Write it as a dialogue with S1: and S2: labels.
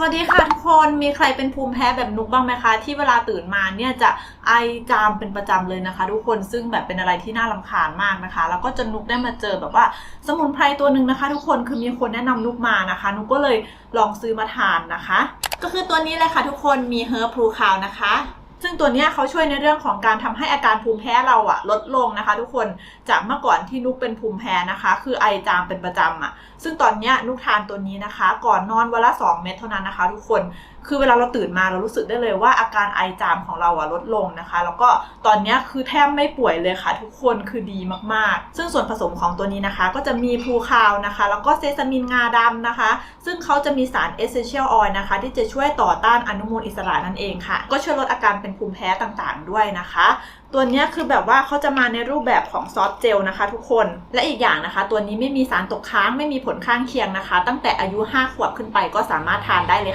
S1: สวัสดีค่ะทุกคนมีใครเป็นภูมิแพ้แบบนุกบ้างไหมคะ ที่เวลาตื่นมาเนี่ยจะไอจามเป็นประจำเลยนะคะ ทุกคนซึ่งแบบเป็นอะไรที่น่ารำคาญมากนะคะ แล้วก็จนนุกได้มาเจอแบบว่าสมุนไพรตัวหนึ่งนะคะ ทุกคนคือมีคนแนะนำนุกมานะคะ นุกก็เลยลองซื้อมาทานนะคะ ก็คือตัวนี้เลยค่ะทุกคนมีเฮอร์พลูคาวนะคะ ซึ่งตัวนี้เขาช่วยในเรื่องของการทำให้อาการภูมิแพ้เราอะลดลงนะคะ ทุกคนจากเมื่อก่อนที่นุกเป็นภูมิแพ้นะคะ คือไอจามเป็นประจำอะซึ่งตอนนี้นุกทานตัวนี้นะคะ ก่อนนอนวันละ 2 เม็ดเท่านั้นนะคะ ทุกคนคือเวลาเราตื่นมาเรารู้สึกได้เลยว่าอาการไอจามของเราอะลดลงนะคะ แล้วก็ตอนนี้คือแทบไม่ป่วยเลยค่ะ ทุกคนคือดีมากๆ ซึ่งส่วนผสมของตัวนี้นะคะ ก็จะมีพูคาวนะคะ แล้วก็เซซามินงาดำนะคะ ซึ่งเขาจะมีสาร essential oil นะคะ ที่จะช่วยต่อต้านอนุมูลอิสระนั่นเองค่ะ ก็ช่วยลดอาการเป็นภูมิแพ้ต่างๆ ด้วยนะคะ ตัวนี้คือแบบว่าเขาจะมาในรูปแบบของซอฟต์เจลนะคะ ทุกคนและอีกอย่างนะคะ ตัวนี้ไม่มีสารตกค้างไม่มีผลข้างเคียงนะคะ ตั้งแต่อายุ 5 ขวบขึ้นไปก็สามารถทานได้เลย